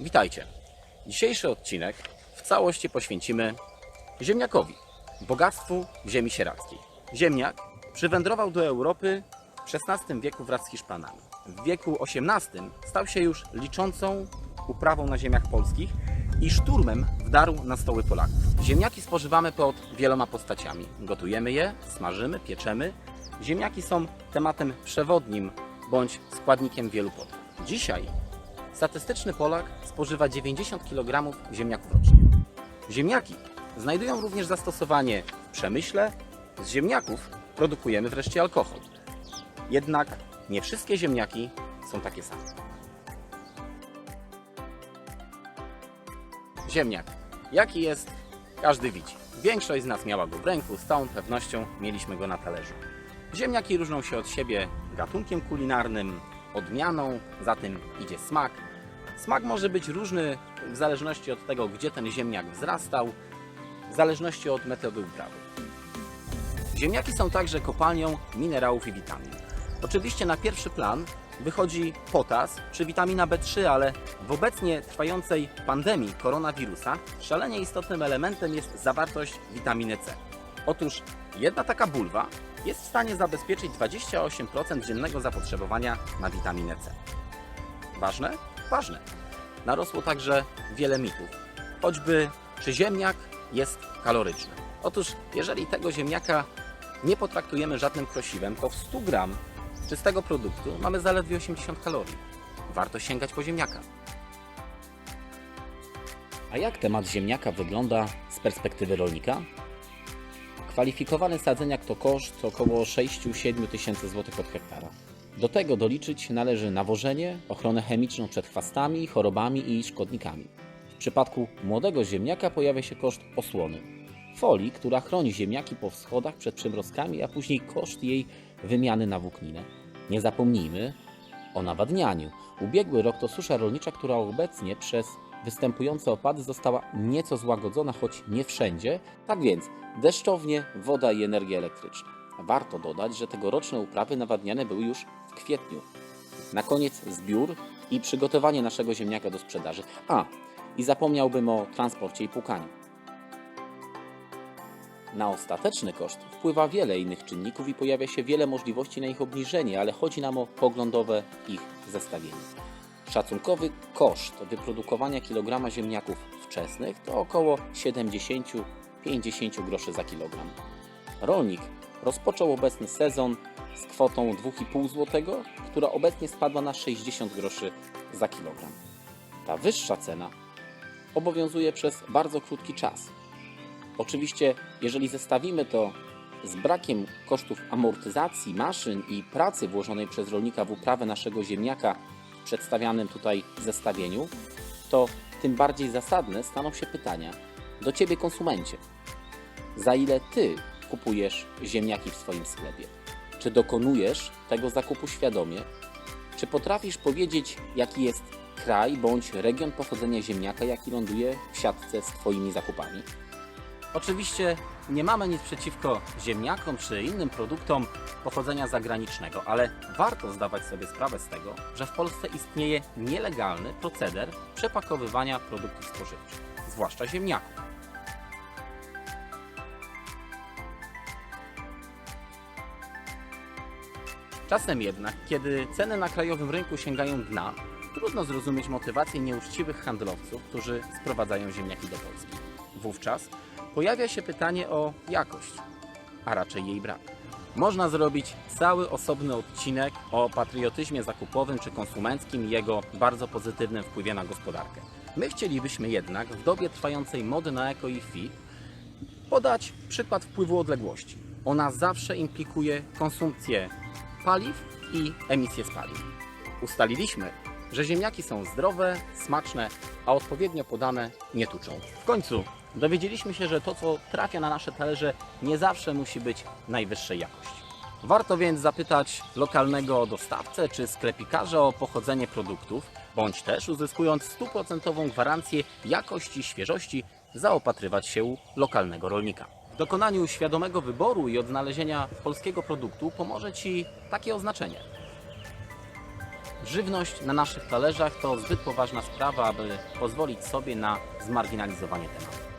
Witajcie. Dzisiejszy odcinek w całości poświęcimy ziemniakowi, bogactwu ziemi sieradzkiej. Ziemniak przywędrował do Europy w XVI wieku wraz z Hiszpanami. W wieku XVIII stał się już liczącą uprawą na ziemiach polskich i szturmem wdarł na stoły Polaków. Ziemniaki spożywamy pod wieloma postaciami. Gotujemy je, smażymy, pieczemy. Ziemniaki są tematem przewodnim bądź składnikiem wielu potraw. Dzisiaj statystyczny Polak spożywa 90 kg ziemniaków rocznie. Ziemniaki znajdują również zastosowanie w przemyśle. Z ziemniaków produkujemy wreszcie alkohol. Jednak nie wszystkie ziemniaki są takie same. Ziemniak. Jaki jest? Każdy widzi. Większość z nas miała go w ręku, z całą pewnością mieliśmy go na talerzu. Ziemniaki różnią się od siebie gatunkiem kulinarnym, odmianą, za tym idzie smak. Smak może być różny w zależności od tego, gdzie ten ziemniak wzrastał, w zależności od metody uprawy. Ziemniaki są także kopalnią minerałów i witamin. Oczywiście na pierwszy plan wychodzi potas czy witamina B3, ale w obecnie trwającej pandemii koronawirusa szalenie istotnym elementem jest zawartość witaminy C. Otóż jedna taka bulwa jest w stanie zabezpieczyć 28% dziennego zapotrzebowania na witaminę C. Ważne? Ważne. Narosło także wiele mitów. Choćby, czy ziemniak jest kaloryczny. Otóż, jeżeli tego ziemniaka nie potraktujemy żadnym krosiwem, to w 100 gram czystego produktu mamy zaledwie 80 kalorii. Warto sięgać po ziemniaka. A jak temat ziemniaka wygląda z perspektywy rolnika? Kwalifikowany sadzeniak to koszt około 6-7 tysięcy złotych od hektara. Do tego doliczyć należy nawożenie, ochronę chemiczną przed chwastami, chorobami i szkodnikami. W przypadku młodego ziemniaka pojawia się koszt osłony. Folii, która chroni ziemniaki po wschodach przed przymrozkami, a później koszt jej wymiany na włókninę. Nie zapomnijmy o nawadnianiu. Ubiegły rok to susza rolnicza, która obecnie przez występujące opady została nieco złagodzona, choć nie wszędzie. Tak więc deszczownie, woda i energia elektryczna. Warto dodać, że tegoroczne uprawy nawadniane były już w kwietniu. Na koniec zbiór i przygotowanie naszego ziemniaka do sprzedaży. A, i zapomniałbym o transporcie i płukaniu. Na ostateczny koszt wpływa wiele innych czynników i pojawia się wiele możliwości na ich obniżenie, ale chodzi nam o poglądowe ich zestawienie. Szacunkowy koszt wyprodukowania kilograma ziemniaków wczesnych to około 70-50 groszy za kilogram. Rolnik rozpoczął obecny sezon z kwotą 2,5 zł, która obecnie spadła na 60 groszy za kilogram. Ta wyższa cena obowiązuje przez bardzo krótki czas. Oczywiście, jeżeli zestawimy to z brakiem kosztów amortyzacji maszyn i pracy włożonej przez rolnika w uprawę naszego ziemniaka w przedstawianym tutaj zestawieniu, to tym bardziej zasadne staną się pytania do Ciebie, konsumencie. Za ile Ty kupujesz ziemniaki w swoim sklepie? Czy dokonujesz tego zakupu świadomie? Czy potrafisz powiedzieć, jaki jest kraj bądź region pochodzenia ziemniaka, jaki ląduje w siatce z Twoimi zakupami? Oczywiście nie mamy nic przeciwko ziemniakom czy innym produktom pochodzenia zagranicznego, ale warto zdawać sobie sprawę z tego, że w Polsce istnieje nielegalny proceder przepakowywania produktów spożywczych, zwłaszcza ziemniaków. Czasem jednak, kiedy ceny na krajowym rynku sięgają dna, trudno zrozumieć motywację nieuczciwych handlowców, którzy sprowadzają ziemniaki do Polski. Wówczas pojawia się pytanie o jakość, a raczej jej brak. Można zrobić cały osobny odcinek o patriotyzmie zakupowym czy konsumenckim i jego bardzo pozytywnym wpływie na gospodarkę. My chcielibyśmy jednak w dobie trwającej mody na eko i fit podać przykład wpływu odległości. Ona zawsze implikuje konsumpcję paliw i emisję spalin. Ustaliliśmy, że ziemniaki są zdrowe, smaczne, a odpowiednio podane nie tuczą. W końcu dowiedzieliśmy się, że to, co trafia na nasze talerze, nie zawsze musi być najwyższej jakości. Warto więc zapytać lokalnego dostawcę czy sklepikarza o pochodzenie produktów, bądź też uzyskując stuprocentową gwarancję jakości i świeżości, zaopatrywać się u lokalnego rolnika. Dokonaniu świadomego wyboru i odnalezienia polskiego produktu pomoże Ci takie oznaczenie. Żywność na naszych talerzach to zbyt poważna sprawa, aby pozwolić sobie na zmarginalizowanie tematu.